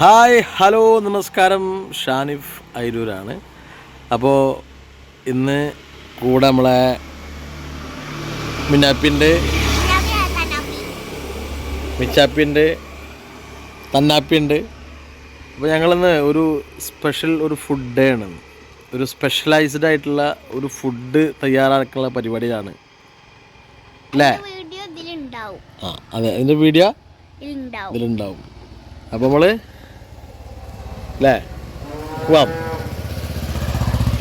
Hi hello നമസ്കാരം. ഷാനിഫ് ഐരൂരാണ് അപ്പോൾ ഇന്ന് കൂടെ നമ്മളെ മിന്നാപ്പിന്റെ മിച്ചാപ്പിന്റെ തന്നാപ്പിയുണ്ട് അപ്പോൾ ഞങ്ങളിന്ന് ഒരു സ്പെഷ്യൽ ഒരു ഫുഡ് ഡേ ആണ്. ഒരു സ്പെഷ്യലൈസ്ഡ് ആയിട്ടുള്ള ഒരു ഫുഡ് തയ്യാറാക്കാനുള്ള പരിപാടിയാണ് അല്ലേ? ആ അതെ. അതിന്റെ വീഡിയോ ഇതിലുണ്ടാവും. അപ്പോൾ നമ്മൾ അല്ലേ? പോവാം.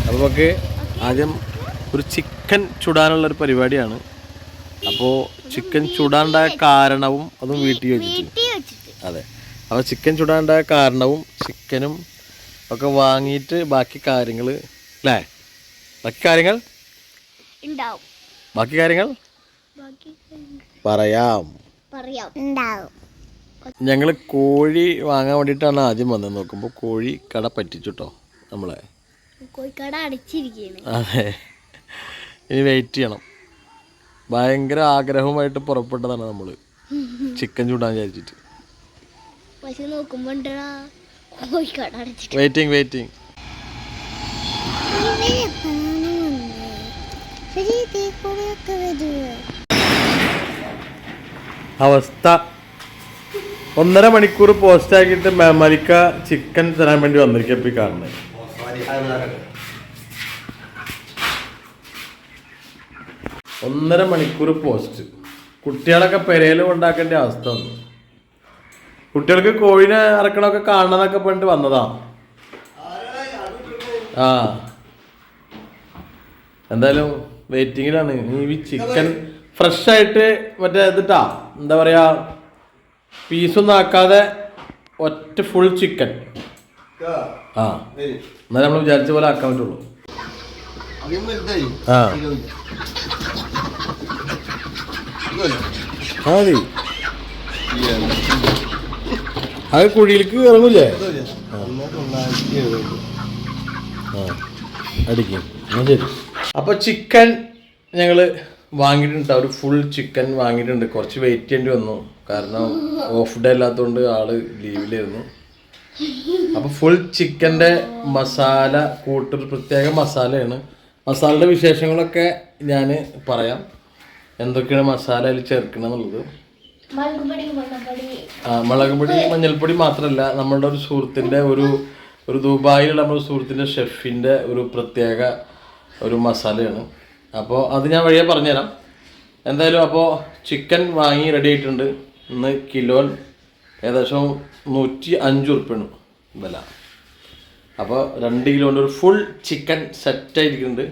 അപ്പോൾ നമുക്ക് ആദ്യം ഒരു ചിക്കൻ ചുടാനുള്ള ഒരു പരിപാടിയാണ്. അപ്പോൾ ചിക്കൻ ചുടാണ്ടായ കാരണവും അതും വീട്ടിൽ വെച്ചിട്ട്. അതെ. അപ്പോൾ ചിക്കൻ ചുടാണ്ടായ കാരണവും ചിക്കനും ഒക്കെ വാങ്ങിയിട്ട് ബാക്കി കാര്യങ്ങൾ? അല്ലേ ബാക്കി കാര്യങ്ങൾ? ബാക്കി കാര്യങ്ങൾ. പറയാം. പറയാം. ഉണ്ടാവും. ഞങ്ങൾ കോഴി വാങ്ങാൻ വേണ്ടിയിട്ടാണ് ആദ്യം വന്നത്. നോക്കുമ്പോൾ കോഴി കട പറ്റിച്ചുട്ടോ നമ്മളെ. കോഴിക്കട അടച്ചിരിക്കുകയാണ് അതെ. ഇനി വെയിറ്റ് ചെയ്യണം. ഭയങ്കര ആഗ്രഹവുമായിട്ട് പുറപ്പെട്ടതാണ് നമ്മൾ ചിക്കൻ ചൂടാൻ വിചാരിച്ചിട്ട്. പക്ഷെ നോക്കുമ്പോ ഉണ്ടെടാ, കോഴിക്കട അടച്ചിട്ട്. വെയിറ്റിംഗ് വെയിറ്റിംഗ് അവസ്ഥ ഒന്നര മണിക്കൂർ പോസ്റ്റ് ആക്കിയിട്ട് മരിക്ക ചിക്കൻ തരാൻ വേണ്ടി വന്നിരിക്കും ഇപ്പൊ കാണുന്നത് ഒന്നര മണിക്കൂർ പോസ്റ്റ് കുട്ടികളൊക്കെ പെരയിൽ ഉണ്ടാക്കേണ്ട അവസ്ഥ വന്നു. കുട്ടികൾക്ക് കോഴിനെ ഇറക്കണമൊക്കെ കാണണമെന്നൊക്കെ പറഞ്ഞിട്ട് വന്നതാ. ആ. എന്തായാലും വെയിറ്റിങ്ങിലാണ് ഈ ചിക്കൻ ഫ്രഷ് ആയിട്ട് മറ്റേ ഇതിട്ടാ. എന്താ പറയാ പീസൊന്നും ആക്കാതെ ഒറ്റ ഫുൾ ചിക്കൻ ആ. എന്നാലും നമ്മൾ വിചാരിച്ച പോലെ ആക്കാൻ പറ്റുള്ളൂ. ആ. മതി. അത് കുഴിയിലേക്ക് ഇറങ്ങൂലേ ആ. അടിക്കും. അപ്പൊ ശരി. അപ്പോൾ ചിക്കൻ ഞങ്ങൾ വാങ്ങിയിട്ടുണ്ട്. ഒരു ഫുൾ ചിക്കൻ വാങ്ങിയിട്ടുണ്ട്. കുറച്ച് വെയിറ്റ് ചെയ്യേണ്ടി വന്നു. കാരണം ഓഫ് ഡേ അല്ലാത്തതുകൊണ്ട് ആൾ ലീവിലായിരുന്നു അപ്പോൾ ഫുൾ ചിക്കന്റെ മസാല കൂട്ടൊരു പ്രത്യേക മസാലയാണ്. മസാലയുടെ വിശേഷങ്ങളൊക്കെ ഞാൻ പറയാം. എന്തൊക്കെയാണ് മസാല അതിൽ ചേർക്കണമെന്നുള്ളത് എന്നുള്ളത് മുളകുപൊടി. ആ, മുളക് പൊടി മഞ്ഞൾപ്പൊടി മാത്രമല്ല നമ്മളുടെ ഒരു സുഹൃത്തിന്റെ ഒരു ഒരു ദുബായിലുള്ള നമ്മുടെ സുഹൃത്തിന്റെ ഷെഫിന്റെ ഒരു പ്രത്യേക ഒരു മസാലയാണ്. അപ്പോൾ അത് ഞാൻ വഴിയെ പറഞ്ഞുതരാം. എന്തായാലും അപ്പോൾ ചിക്കൻ വാങ്ങി റെഡി ആയിട്ടുണ്ട്. ഇന്ന് കിലോ ഏകദേശം നൂറ്റി അഞ്ച് ഉറുപ്പ്യാണ് വില. അപ്പോൾ രണ്ട് കിലോന്റെ ഒരു ഫുൾ ചിക്കൻ സെറ്റായിരിക്കുന്നുണ്ട്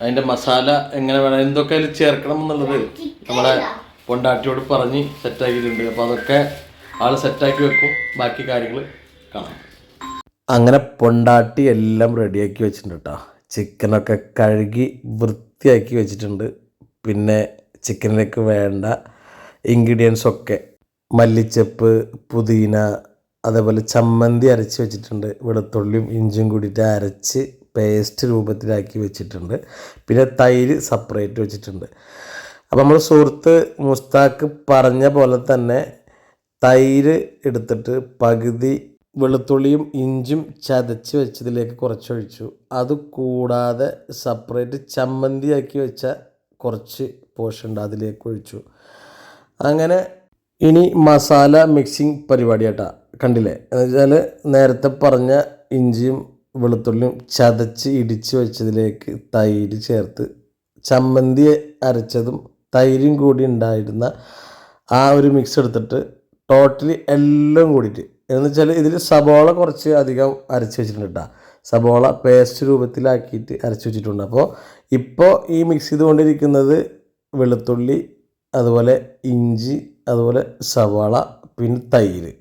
അതിന്റെ മസാല എങ്ങനെ വേണം എന്തൊക്കെ അതിൽ ചേർക്കണം എന്നുള്ളത് നമ്മളെ പൊണ്ടാട്ടിയോട് പറഞ്ഞ് സെറ്റാക്കിയിട്ടുണ്ട് അപ്പോൾ അതൊക്കെ ആൾ സെറ്റാക്കി വെക്കും. ബാക്കി കാര്യങ്ങൾ കാണാം. അങ്ങനെ പൊണ്ടാട്ടി എല്ലാം റെഡിയാക്കി വെച്ചിട്ടുണ്ട് കേട്ടോ ചിക്കനൊക്കെ കഴുകി വൃത്തിയാക്കി വെച്ചിട്ടുണ്ട്. പിന്നെ ചിക്കനിലേക്ക് വേണ്ട ഇൻഗ്രീഡിയൻസ് ഒക്കെ. മല്ലിച്ചപ്പ് പുതിന അതേപോലെ ചമ്മന്തി അരച്ച് വെച്ചിട്ടുണ്ട്. വെളുത്തുള്ളിയും ഇഞ്ചും കൂടിയിട്ട് അരച്ച് പേസ്റ്റ് രൂപത്തിലാക്കി വെച്ചിട്ടുണ്ട്. പിന്നെ തൈര് സെപ്പറേറ്റ് വെച്ചിട്ടുണ്ട്. അപ്പോൾ നമ്മൾ സുഹൃത്ത് മുസ്താക്ക് പറഞ്ഞ പോലെ തന്നെ തൈര് എടുത്തിട്ട് പകുതി വെളുത്തുള്ളിയും ഇഞ്ചും ചതച്ച് വെച്ചതിലേക്ക് കുറച്ചൊഴിച്ചു. അത് കൂടാതെ സെപ്പറേറ്റ് ചമ്മന്തിയാക്കി വെച്ച കുറച്ച് പോർഷൻ ഉണ്ട് അതിലേക്ക് ഒഴിച്ചു. അങ്ങനെ ഇനി മസാല മിക്സിങ് പരിപാടി കേട്ടാ കണ്ടില്ലേ? എന്ന് വെച്ചാൽ നേരത്തെ പറഞ്ഞ ഇഞ്ചിയും വെളുത്തുള്ളിയും ചതച്ച് ഇടിച്ച് വെച്ചതിലേക്ക് തൈര് ചേർത്ത് ചമ്മന്തി അരച്ചതും തൈരും കൂടി ഉണ്ടായിരുന്ന ആ ഒരു മിക്സ് എടുത്തിട്ട് ടോട്ടലി എല്ലാം കൂടിയിട്ട് എന്ന് വെച്ചാൽ ഇതിൽ സബോള കുറച്ച് അധികം അരച്ച് വെച്ചിട്ടുണ്ട് കേട്ടോ സബോള പേസ്റ്റ് രൂപത്തിലാക്കിയിട്ട് അരച്ച് വെച്ചിട്ടുണ്ട്. അപ്പോൾ ഇപ്പോൾ ഈ മിക്സ് ചെയ്തുകൊണ്ടിരിക്കുന്നത് വെളുത്തുള്ളി അതുപോലെ ഇഞ്ചി അതുപോലെ സവാള പിന്നെ തൈര്.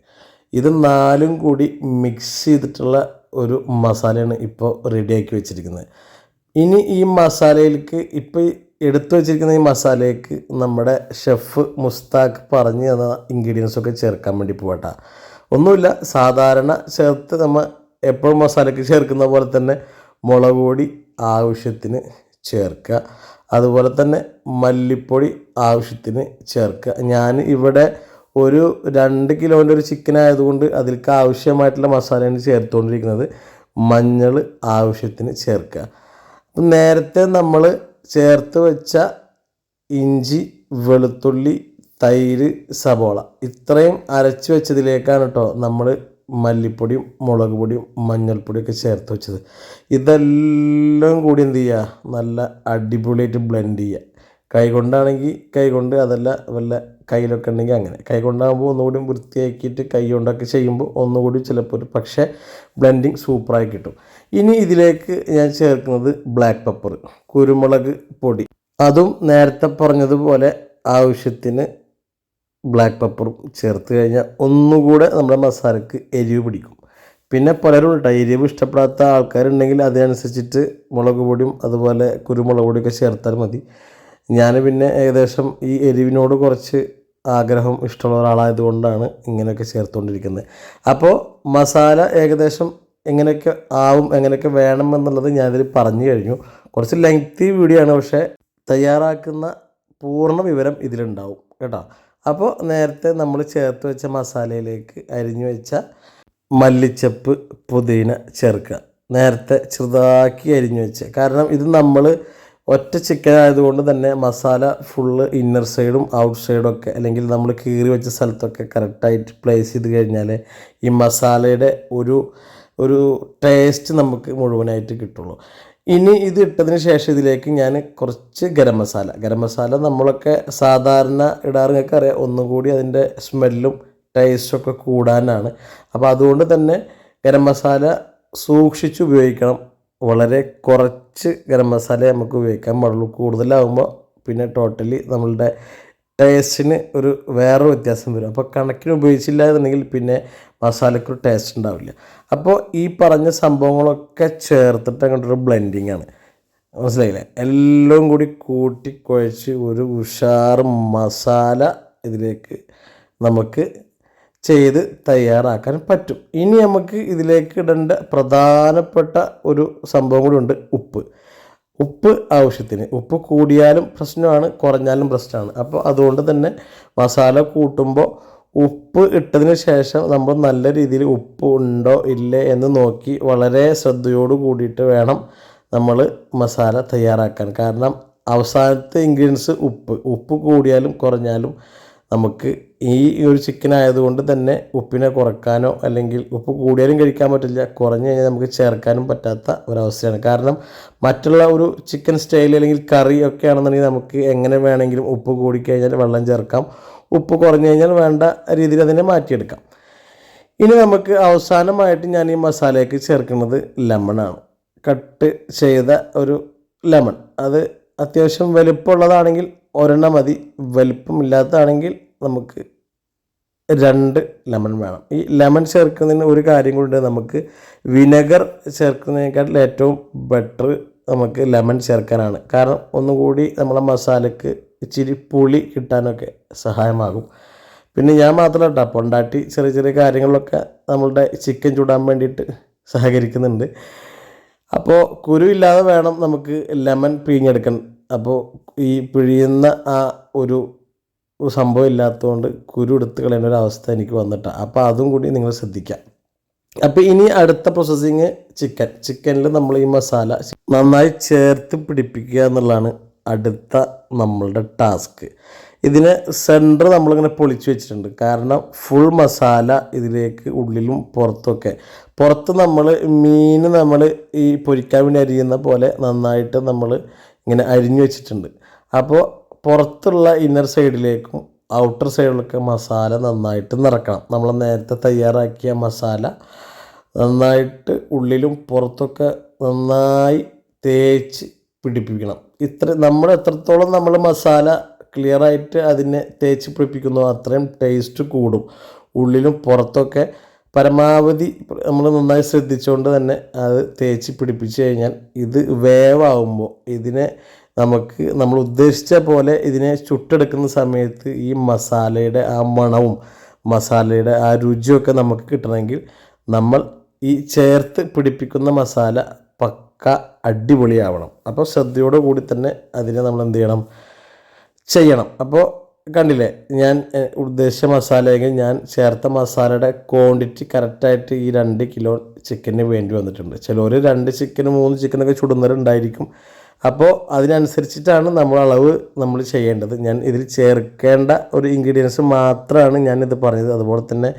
ഇത് നാലും കൂടി മിക്സ് ചെയ്തിട്ടുള്ള ഒരു മസാലയാണ് ഇപ്പോൾ റെഡിയാക്കി വെച്ചിരിക്കുന്നത്. ഇനി ഈ മസാലയിലേക്ക് ഇപ്പോൾ എടുത്തു വെച്ചിരിക്കുന്ന ഈ മസാലയ്ക്ക് നമ്മുടെ ഷെഫ് മുസ്താഖ് പറഞ്ഞു തന്ന ഇൻഗ്രീഡിയൻസൊക്കെ ചേർക്കാൻ വേണ്ടി പോകട്ടെ ഒന്നുമില്ല. സാധാരണ ചേർത്ത് നമ്മൾ എപ്പോഴും മസാലയ്ക്ക് ചേർക്കുന്ന പോലെ തന്നെ മുളക് പൊടി ആവശ്യത്തിന് ചേർക്കുക. അതുപോലെ തന്നെ മല്ലിപ്പൊടി ആവശ്യത്തിന് ചേർക്കുക. ഞാൻ ഇവിടെ ഒരു രണ്ട് കിലോന്റെ ഒരു ചിക്കൻ ആയതുകൊണ്ട് അതിലേക്ക് ആവശ്യമായിട്ടുള്ള മസാലയാണ് ചേർത്തുകൊണ്ടിരിക്കുന്നത്. മഞ്ഞൾ ആവശ്യത്തിന് ചേർക്കുക. നേരത്തെ നമ്മൾ ചേർത്ത് വെച്ച ഇഞ്ചി വെളുത്തുള്ളി തൈര് സബോള ഇത്രയും അരച്ച് വെച്ചതിലേക്കാണ് കേട്ടോ നമ്മൾ മല്ലിപ്പൊടിയും മുളക് പൊടിയും മഞ്ഞൾപ്പൊടിയും ഒക്കെ ചേർത്ത് വെച്ചത്. ഇതെല്ലാം കൂടി എന്ത് ചെയ്യുക നല്ല അടിപൊളിയായിട്ട് ബ്ലെൻഡ് ചെയ്യുക കൈ കൊണ്ടാണെങ്കിൽ കൈ കൊണ്ട് അതല്ല വല്ല കയ്യിലൊക്കെ ഉണ്ടെങ്കിൽ അങ്ങനെ. കൈ കൊണ്ടാകുമ്പോൾ ഒന്നുകൂടി വൃത്തിയാക്കിയിട്ട് കൈ കൊണ്ടൊക്കെ ചെയ്യുമ്പോൾ ഒന്നുകൂടി ചിലപ്പോൾ ഒരു പക്ഷേ ബ്ലെൻഡിങ് സൂപ്പറായി കിട്ടും. ഇനി ഇതിലേക്ക് ഞാൻ ചേർക്കുന്നത് ബ്ലാക്ക് പെപ്പർ കുരുമുളക് പൊടി. അതും നേരത്തെ പറഞ്ഞതുപോലെ ആവശ്യത്തിന് ബ്ലാക്ക് പെപ്പറും ചേർത്ത് കഴിഞ്ഞാൽ ഒന്നുകൂടെ നമ്മുടെ മസാലക്ക് എരിവ് പിടിക്കും. പിന്നെ പലരും കേട്ടോ എരിവ് ഇഷ്ടപ്പെടാത്ത ആൾക്കാരുണ്ടെങ്കിൽ അതിനനുസരിച്ചിട്ട് മുളക് പൊടിയും അതുപോലെ കുരുമുളക് പൊടിയൊക്കെ ചേർത്താൽ മതി. ഞാൻ പിന്നെ ഏകദേശം ഈ എരിവിനോട് കുറച്ച് ആഗ്രഹം ഇഷ്ടമുള്ള ഒരാളായതുകൊണ്ടാണ് ഇങ്ങനെയൊക്കെ ചേർത്തുകൊണ്ടിരിക്കുന്നത് അപ്പോൾ മസാല ഏകദേശം എങ്ങനെയൊക്കെ ആവും എങ്ങനെയൊക്കെ വേണം എന്നുള്ളത് ഞാനിതിൽ പറഞ്ഞു കഴിഞ്ഞു. കുറച്ച് ലെങ്തി വീഡിയോ ആണ് പക്ഷേ തയ്യാറാക്കുന്ന പൂർണ വിവരം ഇതിലുണ്ടാവും കേട്ടോ. അപ്പോൾ നേരത്തെ നമ്മൾ ചേർത്ത് വെച്ച മസാലയിലേക്ക് അരിഞ്ഞു വെച്ച മല്ലിച്ചപ്പ് പുതിന ചേർക്കുക. നേരത്തെ ചെറുതാക്കി അരിഞ്ഞു വെച്ച. കാരണം ഇത് നമ്മൾ ഒറ്റ ചിക്കൻ ആയതുകൊണ്ട് തന്നെ മസാല ഫുള്ള് ഇന്നർ സൈഡും ഔട്ട് സൈഡും ഒക്കെ അല്ലെങ്കിൽ നമ്മൾ കീറി വെച്ച സ്ഥലത്തൊക്കെ കറക്റ്റായിട്ട് പ്ലേസ് ചെയ്ത് കഴിഞ്ഞാൽ ഈ മസാലയുടെ ഒരു ഒരു ടേസ്റ്റ് നമുക്ക് മുഴുവനായിട്ട് കിട്ടുള്ളൂ. ഇനി ഇത് ഇട്ടതിന് ശേഷം ഇതിലേക്ക് ഞാൻ കുറച്ച് ഗരം മസാല. ഗരം മസാല നമ്മളൊക്കെ സാധാരണ ഇടാറ് നിങ്ങൾക്ക് അറിയാം ഒന്നും കൂടി അതിന്റെ സ്മെല്ലും ടേസ്റ്റും ഒക്കെ കൂടാനാണ്. അപ്പോൾ അതുകൊണ്ട് തന്നെ ഗരം മസാല സൂക്ഷിച്ച് ഉപയോഗിക്കണം. വളരെ കുറച്ച് ഗരം മസാല നമുക്ക് ഉപയോഗിക്കാൻ പാടുള്ളൂ. കൂടുതലാകുമ്പോൾ പിന്നെ ടോട്ടലി നമ്മളുടെ ടേസ്റ്റിന് ഒരു വേറെ വ്യത്യാസം വരും. അപ്പോൾ കണക്കിന് ഉപയോഗിച്ചില്ല എന്നുണ്ടെങ്കിൽ പിന്നെ മസാലയ്ക്കൊരു ടേസ്റ്റ് ഉണ്ടാവില്ല. അപ്പോൾ ഈ പറഞ്ഞ സംഭവങ്ങളൊക്കെ ചേർത്തിട്ട് അങ്ങോട്ടൊരു ബ്ലെൻഡിങ് ആണ്. മനസ്സിലായില്ലേ? എല്ലാം കൂടി കൂട്ടി കുഴച്ച് ഒരു ഉഷാർ മസാല ഇതിലേക്ക് നമുക്ക് ചെയ്ത് തയ്യാറാക്കാൻ പറ്റും. ഇനി നമുക്ക് ഇതിലേക്ക് ഇടേണ്ട പ്രധാനപ്പെട്ട ഒരു സംഭവം കൂടി ഉണ്ട് ഉപ്പ്. ഉപ്പ് ആവശ്യത്തിന്. ഉപ്പ് കൂടിയാലും പ്രശ്നമാണ് കുറഞ്ഞാലും പ്രശ്നമാണ്. അപ്പോൾ അതുകൊണ്ട് തന്നെ മസാല കൂട്ടുമ്പോൾ ഉപ്പ് ഇട്ടതിന് ശേഷം നമ്മൾ നല്ല രീതിയിൽ ഉപ്പ് ഉണ്ടോ ഇല്ലേ എന്ന് നോക്കി വളരെ ശ്രദ്ധയോട് കൂടിയിട്ട് വേണം നമ്മൾ മസാല തയ്യാറാക്കാൻ. കാരണം അവസാനത്തെ ഇൻഗ്രീഡിയൻസ് ഉപ്പ്. ഉപ്പ് കൂടിയാലും കുറഞ്ഞാലും നമുക്ക് ഈ ഒരു ചിക്കൻ ആയതുകൊണ്ട് തന്നെ ഉപ്പിനെ കുറക്കാനോ അല്ലെങ്കിൽ ഉപ്പ് കൂടിയാലും കഴിക്കാൻ പറ്റില്ല. കുറഞ്ഞു കഴിഞ്ഞാൽ നമുക്ക് ചേർക്കാനും പറ്റാത്ത ഒരവസ്ഥയാണ്. കാരണം മറ്റുള്ള ഒരു ചിക്കൻ സ്റ്റൈൽ അല്ലെങ്കിൽ കറി ഒക്കെ ആണെന്നുണ്ടെങ്കിൽ നമുക്ക് എങ്ങനെ വേണമെങ്കിലും ഉപ്പ് കൂടിക്കഴിഞ്ഞാൽ വെള്ളം ചേർക്കാം. ഉപ്പ് കുറഞ്ഞു കഴിഞ്ഞാൽ വേണ്ട രീതിയിൽ അതിനെ മാറ്റിയെടുക്കാം. ഇനി നമുക്ക് അവസാനമായിട്ട് ഞാൻ ഈ മസാലയ്ക്ക് ചേർക്കുന്നത് ലെമണാണ് കട്ട് ചെയ്ത ഒരു ലെമൺ അത് അത്യാവശ്യം വലുപ്പമുള്ളതാണെങ്കിൽ ഒരെണ്ണം മതി. വലുപ്പമില്ലാത്തതാണെങ്കിൽ നമുക്ക് രണ്ട് ലെമൺ വേണം. ഈ ലെമൺ ചേർക്കുന്നതിന് ഒരു കാര്യം കൂടി നമുക്ക് വിനെഗർ ചേർക്കുന്നതിനേക്കാട്ടിൽ ഏറ്റവും ബെറ്റർ നമുക്ക് ലെമൺ ചേർക്കാനാണ്. കാരണം ഒന്നുകൂടി നമ്മളെ മസാലയ്ക്ക് ഇച്ചിരി പുളി കിട്ടാനൊക്കെ സഹായമാകും. പിന്നെ ഞാൻ മാത്രമല്ല കേട്ടോ പൊണ്ടാട്ടി ചെറിയ ചെറിയ കാര്യങ്ങളൊക്കെ നമ്മളുടെ ചിക്കൻ ചൂടാൻ വേണ്ടിയിട്ട് സഹകരിക്കുന്നുണ്ട്. അപ്പോൾ കുരു ഇല്ലാതെ വേണം നമുക്ക് ലെമൺ പിഴിഞ്ഞെടുക്കാൻ. അപ്പോൾ ഈ പിഴിയുന്ന ആ ഒരു സംഭവം ഇല്ലാത്തതുകൊണ്ട് കുരു എടുത്ത് കളയുന്ന ഒരു അവസ്ഥ എനിക്ക് വന്നിട്ടാണ് അപ്പോൾ അതും കൂടി നിങ്ങൾ ശ്രദ്ധിക്കാം. അപ്പോൾ ഇനി അടുത്ത പ്രോസസ്സിങ് ചിക്കൻ ചിക്കനിൽ നമ്മൾ ഈ മസാല നന്നായി ചേർത്ത് പിടിപ്പിക്കുക എന്നുള്ളതാണ് അടുത്ത നമ്മളുടെ ടാസ്ക് ഇതിന് സെന്റർ നമ്മളിങ്ങനെ പൊളിച്ചു വെച്ചിട്ടുണ്ട്. കാരണം ഫുൾ മസാല ഇതിലേക്ക് ഉള്ളിലും പുറത്തൊക്കെ പുറത്ത് നമ്മൾ മീൻ നമ്മൾ ഈ പൊരിക്കാൻ വേണ്ടി അരിയുന്ന പോലെ നന്നായിട്ട് നമ്മൾ ഇങ്ങനെ അരിഞ്ഞു വെച്ചിട്ടുണ്ട്. അപ്പോൾ പുറത്തുള്ള ഇന്നർ സൈഡിലേക്കും ഔട്ടർ സൈഡിലൊക്കെ മസാല നന്നായിട്ട് നിറക്കണം. നമ്മൾ നേരത്തെ തയ്യാറാക്കിയ മസാല നന്നായിട്ട് ഉള്ളിലും പുറത്തൊക്കെ നന്നായി തേച്ച് പിടിപ്പിക്കണം. ഇത്ര നമ്മൾ എത്രത്തോളം നമ്മൾ മസാല ക്ലിയറായിട്ട് അതിനെ തേച്ച് പിടിപ്പിക്കുന്നോ അത്രയും ടേസ്റ്റ് കൂടും. ഉള്ളിലും പുറത്തൊക്കെ പരമാവധി നമ്മൾ നന്നായി ശ്രദ്ധിച്ചുകൊണ്ട് തന്നെ അത് തേച്ച് പിടിപ്പിച്ച് കഴിഞ്ഞാൽ ഇത് വേവാകുമ്പോൾ ഇതിനെ നമുക്ക് നമ്മൾ ഉദ്ദേശിച്ച പോലെ ഇതിനെ ചുട്ടെടുക്കുന്ന സമയത്ത് ഈ മസാലയുടെ ആ മണവും മസാലയുടെ ആ രുചിയൊക്കെ നമുക്ക് കിട്ടണമെങ്കിൽ നമ്മൾ ഈ ചേർത്ത് പിടിപ്പിക്കുന്ന മസാല പക്ക അടിപൊളിയാവണം. അപ്പോൾ ശ്രദ്ധയോടെ കൂടി തന്നെ അതിനെ നമ്മൾ എന്ത് ചെയ്യണം? ചെയ്യണം. അപ്പോൾ കണ്ടില്ലേ? ഞാൻ ഉദ്ദേശിച്ച മസാല എങ്കിൽ ഞാൻ ചേർത്ത മസാലയുടെ ക്വാണ്ടിറ്റി കറക്റ്റായിട്ട് ഈ രണ്ട് കിലോ ചിക്കന് വേണ്ടി വന്നിട്ടുണ്ട്. ചിലർ രണ്ട് ചിക്കന് മൂന്ന് ചിക്കനൊക്കെ ചുടുന്നവരുണ്ടായിരിക്കും. അപ്പോൾ അതിനനുസരിച്ചിട്ടാണ് നമ്മൾ അളവ് നമ്മൾ ചെയ്യേണ്ടത്. ഞാൻ ഇതിൽ ചേർക്കേണ്ട ഒരു ഇൻഗ്രീഡിയൻസ് മാത്രമാണ് ഞാൻ ഇത് പറഞ്ഞത്. അതുപോലെ തന്നെ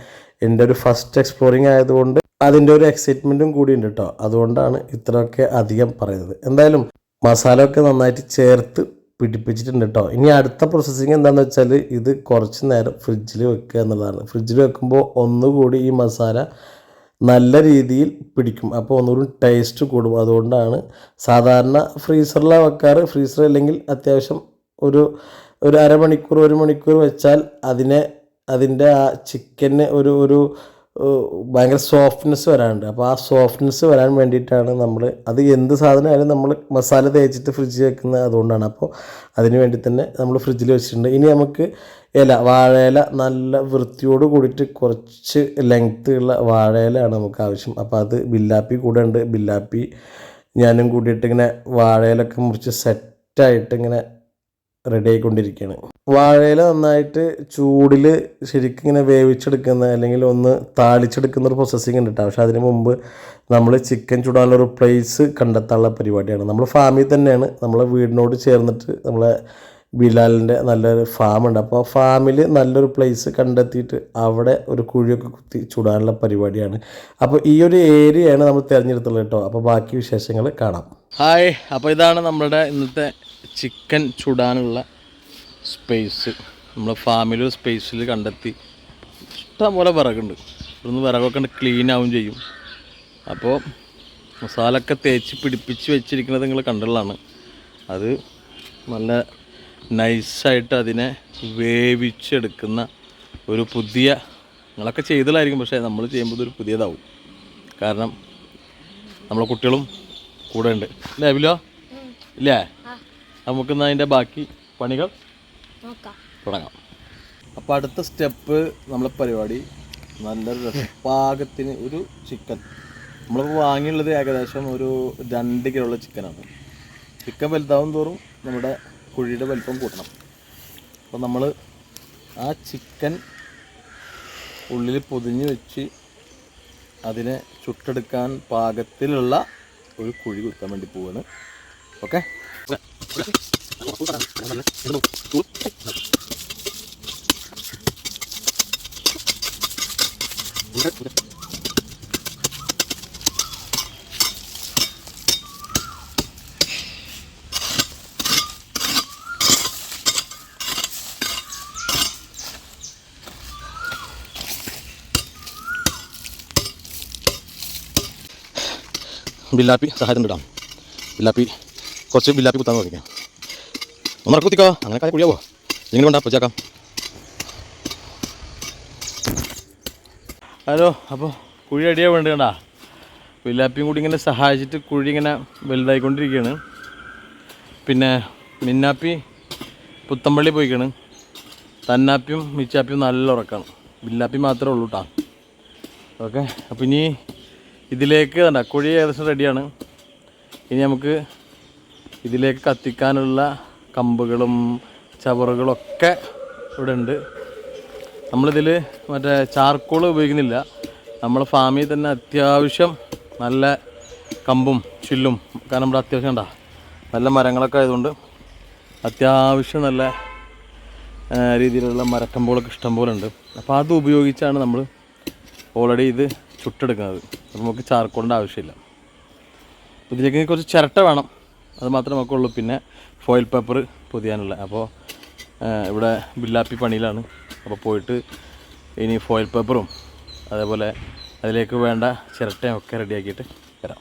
എന്റെ ഒരു ഫസ്റ്റ് എക്സ്പ്ലോറിങ് ആയതുകൊണ്ട് അതിന്റെ ഒരു എക്സൈറ്റ്മെന്റും കൂടി ഉണ്ട് കേട്ടോ അതുകൊണ്ടാണ് ഇത്രയൊക്കെ അധികം പറയുന്നത്. എന്തായാലും മസാല ഒക്കെ നന്നായിട്ട് ചേർത്ത് പിടിപ്പിച്ചിട്ടുണ്ട് കേട്ടോ ഇനി അടുത്ത പ്രോസസ്സിങ് എന്താണെന്ന് വെച്ചാൽ ഇത് കുറച്ച് നേരം ഫ്രിഡ്ജിൽ വെക്കുക എന്നുള്ളതാണ്. ഫ്രിഡ്ജിൽ വെക്കുമ്പോൾ ഒന്നുകൂടി ഈ മസാല നല്ല രീതിയിൽ പിടിക്കും. അപ്പോൾ ഒന്നുകൂടി ടേസ്റ്റ് കൂടും. അതുകൊണ്ടാണ് സാധാരണ ഫ്രീസറിലാണ് വെക്കാറ്. ഫ്രീസർ അല്ലെങ്കിൽ അത്യാവശ്യം ഒരു ഒരു അരമണിക്കൂർ ഒരു മണിക്കൂർ വെച്ചാൽ അതിനെ അതിന്റെ ആ ചിക്കന് ഒരു ഒരു ഭയങ്കര സോഫ്റ്റ്നെസ് വരാനുണ്ട്. അപ്പോൾ ആ സോഫ്റ്റ്നെസ് വരാൻ വേണ്ടിയിട്ടാണ് നമ്മൾ അത് എന്ത് സാധനമായാലും നമ്മൾ മസാല തേച്ചിട്ട് ഫ്രിഡ്ജിൽ വെക്കുന്നത് അതുകൊണ്ടാണ്. അപ്പോൾ അതിന് വേണ്ടി തന്നെ നമ്മൾ ഫ്രിഡ്ജിൽ വെച്ചിട്ടുണ്ട്. ഇനി നമുക്ക് ഇല വാഴയില നല്ല വൃത്തിയോട് കൂടിയിട്ട് കുറച്ച് ലെങ്ത്ത് ഉള്ള വാഴയിലാണ് നമുക്ക് ആവശ്യം. അപ്പോൾ അത് ബില്ലാപ്പി കൂടെ ഉണ്ട്. ബില്ലാപ്പി ഞാനും കൂടിയിട്ട് ഇങ്ങനെ വാഴയിലൊക്കെ മുറിച്ച് സെറ്റായിട്ട് ഇങ്ങനെ റെഡി ആയിക്കൊണ്ടിരിക്കുകയാണ് വാഴയില നന്നായിട്ട് ചൂടിൽ ശരിക്കും ഇങ്ങനെ വേവിച്ചെടുക്കുന്ന അല്ലെങ്കിൽ ഒന്ന് താളിച്ചെടുക്കുന്ന ഒരു പ്രോസസ്സിങ് ഉണ്ട് കേട്ടോ പക്ഷെ അതിന് മുമ്പ് നമ്മൾ ചിക്കൻ ചൂടാനുള്ള ഒരു പ്ലേസ് കണ്ടെത്താനുള്ള പരിപാടിയാണ്. നമ്മൾ ഫാമിൽ തന്നെയാണ്. നമ്മളെ വീടിനോട് ചേർന്നിട്ട് നമ്മളെ ബിലാലിന്റെ നല്ലൊരു ഫാമുണ്ട് അപ്പോൾ ഫാമിൽ നല്ലൊരു പ്ലേസ് കണ്ടെത്തിയിട്ട് അവിടെ ഒരു കുഴിയൊക്കെ കുത്തി ചൂടാനുള്ള പരിപാടിയാണ്. അപ്പോൾ ഈ ഒരു ഏരിയയാണ് നമ്മൾ തിരഞ്ഞെടുത്തുള്ളത് കേട്ടോ അപ്പോൾ ബാക്കി വിശേഷങ്ങൾ കാണാം. ഹായ് അപ്പോൾ ഇതാണ് നമ്മുടെ ഇന്നത്തെ ചിക്കൻ ചുടാനുള്ള സ്പേസ് നമ്മൾ ഫാമിൽ സ്പേസിൽ കണ്ടെത്തി. ഇഷ്ടംപോലെ വിറകുണ്ട്. ഇവിടുന്ന് വിറകൊക്കെ ഉണ്ട് ക്ലീൻ ആവും ചെയ്യും. അപ്പോൾ മസാലയൊക്കെ തേച്ച് പിടിപ്പിച്ച് വെച്ചിരിക്കുന്നത് നിങ്ങൾ കണ്ടുള്ളതാണ്. അത് നല്ല നൈസായിട്ട് അതിനെ വേവിച്ചെടുക്കുന്ന ഒരു പുതിയ നിങ്ങളൊക്കെ ചെയ്തതായിരിക്കും. പക്ഷേ നമ്മൾ ചെയ്യുമ്പോൾ ഇതൊരു പുതിയതാവും. കാരണം നമ്മളെ കുട്ടികളും കൂടെ ഉണ്ട്. അല്ലേ അബിലോ ഇല്ലേ? നമുക്കിന്ന് അതിന്റെ ബാക്കി പണികൾ തുടങ്ങാം. അപ്പോൾ അടുത്ത സ്റ്റെപ്പ് നമ്മളെ പരിപാടി. നല്ലൊരു പാകത്തിന് ഒരു ചിക്കൻ. നമ്മളിപ്പോൾ വാങ്ങിയുള്ളത് ഏകദേശം ഒരു രണ്ട് കിലോ ഉള്ള ചിക്കനാണ്. ചിക്കൻ വലുതാവും തോറും നമ്മുടെ കുഴിയുടെ വലിപ്പം കൂട്ടണം. അപ്പോൾ നമ്മൾ ആ ചിക്കൻ ഉള്ളിൽ പൊതിഞ്ഞ് വെച്ച് അതിനെ ചുട്ടെടുക്കാൻ പാകത്തിലുള്ള ഒരു കുഴി കുത്താൻ വേണ്ടി പോവാണ്. ഓക്കെ? ബില്ലാപ്പി സഹായത്തിന് ഇടാം ബില്ലാപ്പി കുറച്ച് ബില്ലാപ്പി കുത്താൻ നോക്കിക്കാം ഒന്നറ കുത്തിക്കോ. അങ്ങനെ കാര്യം കുടിയാവോ ഇങ്ങനെ കൊണ്ടാ പൂജാക്കാം. ഹലോ അപ്പോൾ കുഴി അടിയാ വേണ്ട വില്ലാപ്പിയും കൂടി ഇങ്ങനെ സഹായിച്ചിട്ട് കുഴി ഇങ്ങനെ വലുതായിക്കൊണ്ടിരിക്കുകയാണ് പിന്നെ മിന്നാപ്പി പുത്തമ്പള്ളി പോയിക്കാണ്. തന്നാപ്പിയും മിച്ചാപ്പിയും നല്ല ഉറക്കാണ്. വില്ലാപ്പി മാത്രമേ ഉള്ളൂ കേട്ടോ ഓക്കെ അപ്പോൾ ഇനി ഇതിലേക്ക് കണ്ട കുഴി ഏകദേശം റെഡിയാണ് ഇനി നമുക്ക് ഇതിലേക്ക് കത്തിക്കാനുള്ള കമ്പുകളും ചവറുകളൊക്കെ ഇവിടെ ഉണ്ട് നമ്മളിതിൽ മറ്റേ ചാർക്കോൾ ഉപയോഗിക്കുന്നില്ല. നമ്മൾ ഫാമിൽ തന്നെ അത്യാവശ്യം നല്ല കമ്പും ചില്ലും കാരണം ഇവിടെ അത്യാവശ്യം ഉണ്ടാ നല്ല മരങ്ങളൊക്കെ ആയതുകൊണ്ട് അത്യാവശ്യം നല്ല രീതിയിലുള്ള മരക്കമ്പുകളൊക്കെ ഇഷ്ടംപോലെ ഉണ്ട്. അപ്പോൾ അത് ഉപയോഗിച്ചാണ് നമ്മൾ ഓൾറെഡി ഇത് ചുട്ടെടുക്കുന്നത്. നമുക്ക് ചാർക്കോളിന്റെ ആവശ്യമില്ല. ഇതിലേക്ക് കുറച്ച് ചിരട്ട വേണം. അത് മാത്രമേ നമുക്കുള്ളൂ പിന്നെ ഫോയിൽ പേപ്പർ പൊതിയാനുള്ള. അപ്പോൾ ഇവിടെ ബില്ലാപ്പി പണിയിലാണ്. അപ്പോൾ പോയിട്ട് ഇനി ഫോയിൽ പേപ്പറും അതേപോലെ അതിലേക്ക് വേണ്ട ചിരട്ടയും ഒക്കെ റെഡിയാക്കിയിട്ട് വരാം.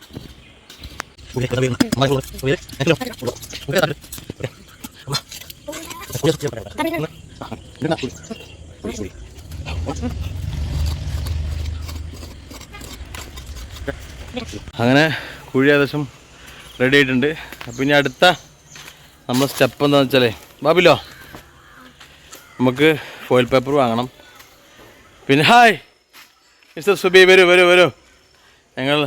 അങ്ങനെ കുഴി ഏകദേശം റെഡി ആയിട്ടുണ്ട്. അപ്പോൾ ഇനി അടുത്ത നമ്മൾ സ്റ്റെപ്പ് എന്താണെന്ന് വെച്ചാലേ ബാബിലോ? നമുക്ക് ഫോയിൽ പേപ്പർ വാങ്ങണം. പിന്നെ ഹായ് മിസ്റ്റർ സുബി വരൂ വരൂ വരൂ. ഞങ്ങൾ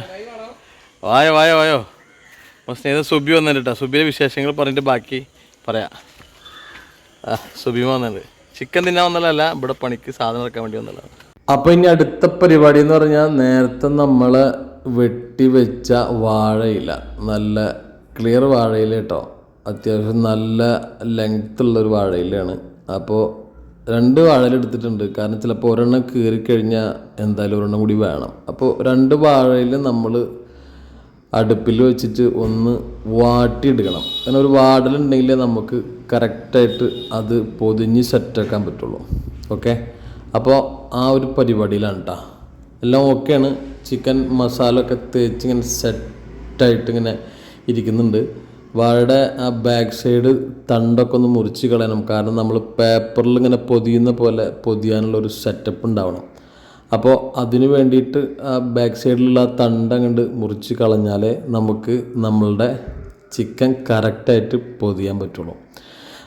വായോ വായോ വായോ. അപ്പോൾ സ്നേഹിതം സുബി വന്നിട്ട് കേട്ടോ സുബിയുടെ വിശേഷങ്ങൾ പറഞ്ഞിട്ട് ബാക്കി പറയാം. ആ സുബി വന്നിട്ട് ചിക്കൻ തിന്നാൻ വന്നതല്ല ഇവിടെ പണിക്ക് സാധനം ഇറക്കാൻ വേണ്ടി വന്നതാണ്. അപ്പോൾ ഇനി അടുത്ത പരിപാടി എന്ന് പറഞ്ഞാൽ നേരത്തെ നമ്മൾ വെട്ടി വെച്ച വാഴയില. നല്ല ക്ലിയർ വാഴയില കേട്ടോ. അത്യാവശ്യം നല്ല ലെങ്ത് ഉള്ളൊരു വാഴയിലാണ് അപ്പോൾ രണ്ട് വാഴയില എടുത്തിട്ടുണ്ട്. കാരണം ചിലപ്പോൾ ഒരെണ്ണം കീറിക്കഴിഞ്ഞാൽ എന്തായാലും ഒരെണ്ണം കൂടി വേണം. അപ്പോൾ രണ്ട് വാഴയിൽ നമ്മൾ അടുപ്പിൽ വെച്ചിട്ട് ഒന്ന് വാട്ടിയെടുക്കണം. കാരണം ഒരു വാടലുണ്ടെങ്കിലേ നമുക്ക് കറക്റ്റായിട്ട് അത് പൊതിഞ്ഞ് സെറ്റാക്കാൻ പറ്റുള്ളൂ. ഓക്കെ അപ്പോൾ ആ ഒരു പരിപാടിയിലാണ് കേട്ടോ എല്ലാം ഓക്കെയാണ് ചിക്കൻ മസാല ഒക്കെ തേച്ച് ഇങ്ങനെ സെറ്റായിട്ട് ഇങ്ങനെ ഇരിക്കുന്നുണ്ട്. വാഴയുടെ ആ ബാക്ക് സൈഡ് തണ്ടൊക്കെ ഒന്ന് മുറിച്ച് കളയണം. കാരണം നമ്മൾ പേപ്പറിൽ ഇങ്ങനെ പൊതിയുന്ന പോലെ പൊതിയാനുള്ള ഒരു സെറ്റപ്പ് ഉണ്ടാവണം. അപ്പോൾ അതിന് വേണ്ടിയിട്ട് ആ ബാക്ക് സൈഡിലുള്ള ആ തണ്ട് അങ്ങോട്ട് മുറിച്ച് കളഞ്ഞാലേ നമുക്ക് നമ്മളുടെ ചിക്കൻ കറക്റ്റായിട്ട് പൊതിയാൻ പറ്റുള്ളൂ.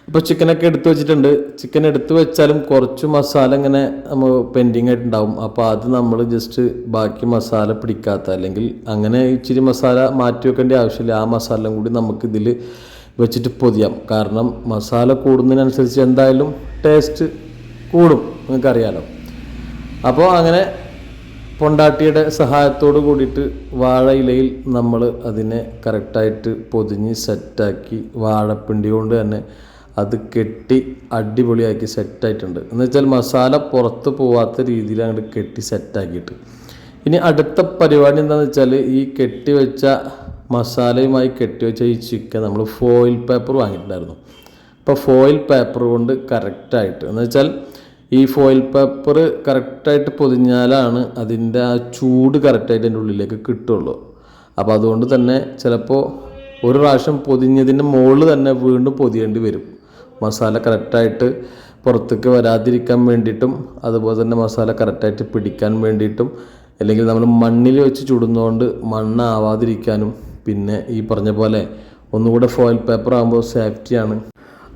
അപ്പോൾ ചിക്കനൊക്കെ എടുത്തു വെച്ചിട്ടുണ്ട്. ചിക്കൻ എടുത്തു വെച്ചാലും കുറച്ച് മസാല ഇങ്ങനെ നമ്മൾ പെൻഡിങ് ആയിട്ടുണ്ടാവും. അപ്പോൾ അത് നമ്മൾ ജസ്റ്റ് ബാക്കി മസാല പിടിക്കാത്ത അല്ലെങ്കിൽ അങ്ങനെ ഇച്ചിരി മസാല മാറ്റി വെക്കേണ്ട ആവശ്യമില്ല. ആ മസാല കൂടി നമുക്ക് ഇതിൽ വെച്ചിട്ട് പൊതിയാം. കാരണം മസാല കൂടുന്നതിനനുസരിച്ച് എന്തായാലും ടേസ്റ്റ് കൂടും. നിങ്ങൾക്കറിയാലോ. അപ്പോൾ അങ്ങനെ പൊണ്ടാട്ടിയുടെ സഹായത്തോട് കൂടിയിട്ട് വാഴയിലയിൽ നമ്മൾ അതിനെ കറക്റ്റായിട്ട് പൊതിഞ്ഞ് സെറ്റാക്കി വാഴപ്പിണ്ടി കൊണ്ട് തന്നെ അത് കെട്ടി അടിപൊളിയാക്കി സെറ്റായിട്ടുണ്ട് എന്ന് വെച്ചാൽ മസാല പുറത്ത് പോവാത്ത രീതിയിൽ അങ്ങോട്ട് കെട്ടി സെറ്റാക്കിയിട്ട് ഇനി അടുത്ത പരിപാടി എന്താണെന്ന് വെച്ചാൽ ഈ കെട്ടി വെച്ച മസാലയുമായി കെട്ടി വെച്ച ഈ ചിക്കൻ നമ്മൾ ഫോയിൽ പേപ്പർ വാങ്ങിയിട്ടുണ്ടായിരുന്നു. അപ്പോൾ ഫോയിൽ പേപ്പർ കൊണ്ട് കറക്റ്റായിട്ട് എന്ന് വെച്ചാൽ ഈ ഫോയിൽ പേപ്പർ കറക്റ്റായിട്ട് പൊതിഞ്ഞാലാണ് അതിന്റെ ആ ചൂട് കറക്റ്റായിട്ട് അതിന്റെ ഉള്ളിലേക്ക് കിട്ടുള്ളൂ. അപ്പോൾ അതുകൊണ്ട് തന്നെ ചിലപ്പോൾ ഒരു പ്രാവശ്യം പൊതിഞ്ഞതിന്റെ മുകളിൽ തന്നെ വീണ്ടും പൊതിയേണ്ടി വരും. മസാല കറക്റ്റായിട്ട് പുറത്തേക്ക് വരാതിരിക്കാൻ വേണ്ടിയിട്ടും അതുപോലെ തന്നെ മസാല കറക്റ്റായിട്ട് പിടിക്കാൻ വേണ്ടിയിട്ടും അല്ലെങ്കിൽ നമ്മൾ മണ്ണിൽ വെച്ച് ചുടുന്നതുകൊണ്ട് മണ്ണാവാതിരിക്കാനും പിന്നെ ഈ പറഞ്ഞ പോലെ ഒന്നുകൂടെ ഫോയിൽ പേപ്പർ ആകുമ്പോൾ സേഫ്റ്റിയാണ്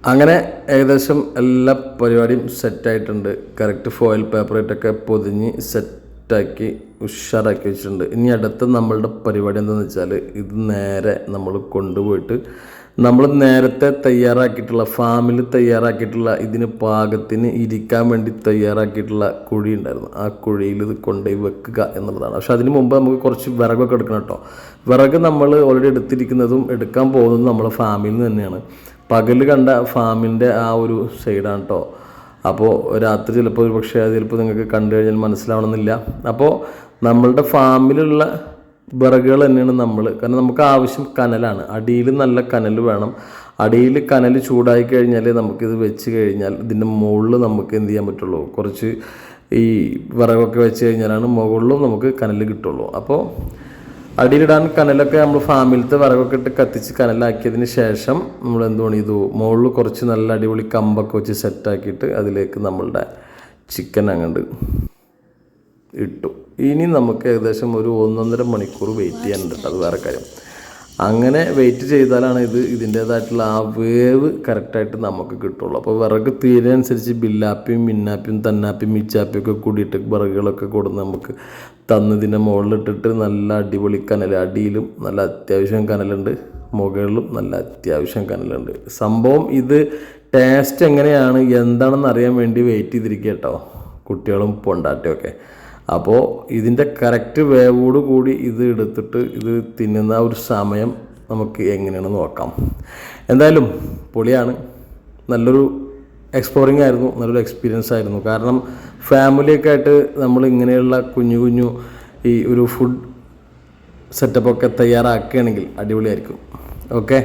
അങ്ങനെ ഏകദേശം എല്ലാ പരിപാടിയും സെറ്റായിട്ടുണ്ട് കറക്റ്റ് ഫോയിൽ പേപ്പർ പേപ്പറായിട്ടൊക്കെ പൊതിഞ്ഞ് സെറ്റാക്കി ഉഷാറാക്കി വെച്ചിട്ടുണ്ട്. ഇനി അടുത്ത നമ്മളുടെ പരിപാടി എന്താണെന്ന് വെച്ചാൽ ഇത് നേരെ നമ്മൾ കൊണ്ടുപോയിട്ട് നമ്മൾ നേരത്തെ തയ്യാറാക്കിയിട്ടുള്ള ഫാമിൽ തയ്യാറാക്കിയിട്ടുള്ള ഇതിന് പാകത്തിന് ഇരിക്കാൻ വേണ്ടി തയ്യാറാക്കിയിട്ടുള്ള കുഴി ഉണ്ടായിരുന്നു. ആ കുഴിയിൽ ഇത് കൊണ്ടുപോയി വെക്കുക എന്നുള്ളതാണ്. പക്ഷെ അതിന് മുമ്പ് നമുക്ക് കുറച്ച് വിറകൊക്കെ എടുക്കണം കേട്ടോ. വിറക് നമ്മൾ ഓൾറെഡി എടുത്തിരിക്കുന്നതും എടുക്കാൻ പോകുന്നതും നമ്മളെ ഫാമിൽ നിന്ന് തന്നെയാണ്. പകൽ കണ്ട ഫാമിന്റെ ആ ഒരു സൈഡാണ് കേട്ടോ. അപ്പോൾ രാത്രി ചിലപ്പോൾ ഒരു പക്ഷേ ചിലപ്പോൾ നിങ്ങൾക്ക് കണ്ടു കഴിഞ്ഞാൽ മനസ്സിലാവണമെന്നില്ല. അപ്പോൾ നമ്മളുടെ ഫാമിലുള്ള വിറകുകൾ തന്നെയാണ് നമ്മൾ കാരണം നമുക്ക് ആവശ്യം കനലാണ്. അടിയിൽ നല്ല കനൽ വേണം. അടിയിൽ കനൽ ചൂടായി കഴിഞ്ഞാൽ നമുക്കിത് വെച്ച് കഴിഞ്ഞാൽ ഇതിന്റെ മുകളിൽ നമുക്ക് എന്ത് ചെയ്യാൻ പറ്റുള്ളൂ? കുറച്ച് ഈ വിറകൊക്കെ വെച്ച് കഴിഞ്ഞാലാണ് മുകളിലും നമുക്ക് കനൽ കിട്ടുള്ളൂ. അപ്പോൾ അടിയിലിടാൻ കനലൊക്കെ നമ്മൾ ഫാമിലത്തെ വിറകൊക്കെ ഇട്ട് കത്തിച്ച് കനലാക്കിയതിന് ശേഷം നമ്മൾ എന്തുവാണ് ഇത് മുകളിൽ കുറച്ച് നല്ല അടിപൊളി കമ്പൊക്കെ വെച്ച് സെറ്റാക്കിയിട്ട് അതിലേക്ക് നമ്മളുടെ ചിക്കൻ അങ്ങോട്ട് ഇട്ടു. ഇനി നമുക്ക് ഏകദേശം ഒരു ഒന്നൊന്നര മണിക്കൂർ വെയിറ്റ് ചെയ്യാനുണ്ട് അത് വേറെ കാര്യം. അങ്ങനെ വെയിറ്റ് ചെയ്താലാണ് ഇത് ഇതിന്റേതായിട്ടുള്ള ആ വേവ് കറക്റ്റായിട്ട് നമുക്ക് കിട്ടുള്ളൂ. അപ്പോൾ വിറക് തീരനുസരിച്ച് ബില്ലാപ്പിയും മിന്നാപ്പിയും തന്നാപ്പിയും മിച്ചാപ്പിയും ഒക്കെ കൂടിയിട്ട് വിറകുകളൊക്കെ കൊടുന്ന് നമുക്ക് തന്നതിന്റെ മുകളിലിട്ടിട്ട് നല്ല അടിപൊളി കനൽ അടിയിലും നല്ല അത്യാവശ്യം കനലുണ്ട് മുകളിലും നല്ല അത്യാവശ്യം കനലുണ്ട്. സംഭവം ഇത് ടേസ്റ്റ് എങ്ങനെയാണ് എന്താണെന്ന് അറിയാൻ വേണ്ടി വെയിറ്റ് ചെയ്തിരിക്കുക കേട്ടോ കുട്ടികളും പൊണ്ടാട്ടിയും ഒക്കെ. അപ്പോൾ ഇതിന്റെ കറക്റ്റ് വേവോട് കൂടി ഇത് എടുത്തിട്ട് ഇത് തിന്നുന്ന ഒരു സമയം നമുക്ക് എങ്ങനെയാണ് നോക്കാം. എന്തായാലും പൊളിയാണ്. നല്ലൊരു എക്സ്പ്ലോറിങ് ആയിരുന്നു. നല്ലൊരു എക്സ്പീരിയൻസ് ആയിരുന്നു. കാരണം ഫാമിലിയൊക്കെ ആയിട്ട് നമ്മൾ ഇങ്ങനെയുള്ള കുഞ്ഞു കുഞ്ഞു ഈ ഒരു ഫുഡ് സെറ്റപ്പൊക്കെ തയ്യാറാക്കുകയാണെങ്കിൽ അടിപൊളിയായിരിക്കും. ഓക്കെ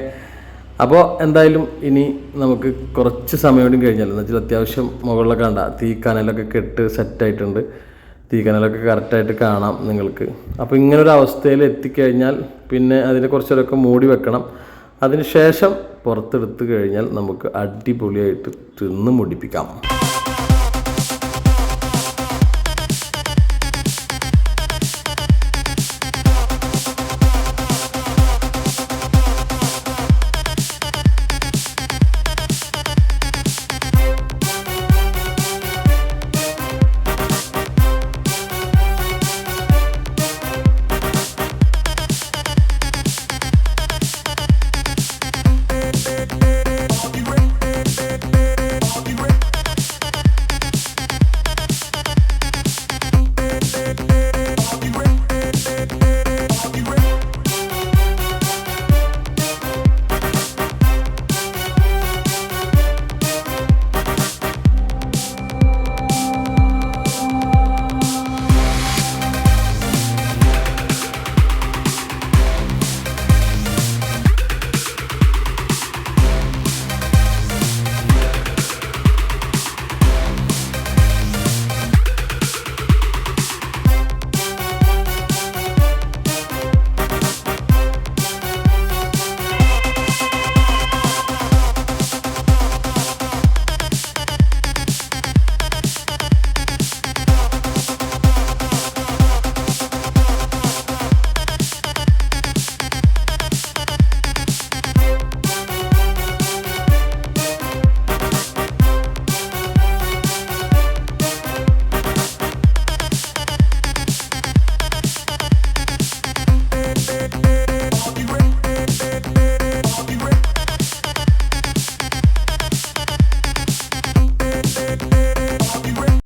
അപ്പോൾ എന്തായാലും ഇനി നമുക്ക് കുറച്ച് സമയം കൂടി കഴിഞ്ഞാൽ എന്ന് വെച്ചാൽ അത്യാവശ്യം മുകളിലൊക്കെ കണ്ട തീ കനലൊക്കെ കെട്ട് സെറ്റായിട്ടുണ്ട് തീ കനലൊക്കെ കറക്റ്റായിട്ട് കാണാം നിങ്ങൾക്ക്. അപ്പോൾ ഇങ്ങനൊരു അവസ്ഥയിൽ എത്തിക്കഴിഞ്ഞാൽ പിന്നെ അതിനെ കുറച്ചൊക്കെ മൂടി വെക്കണം. അതിന് ശേഷം പുറത്തെടുത്ത് കഴിഞ്ഞാൽ നമുക്ക് അടിപൊളിയായിട്ട് തിന്ന് മുടിപ്പിക്കാം.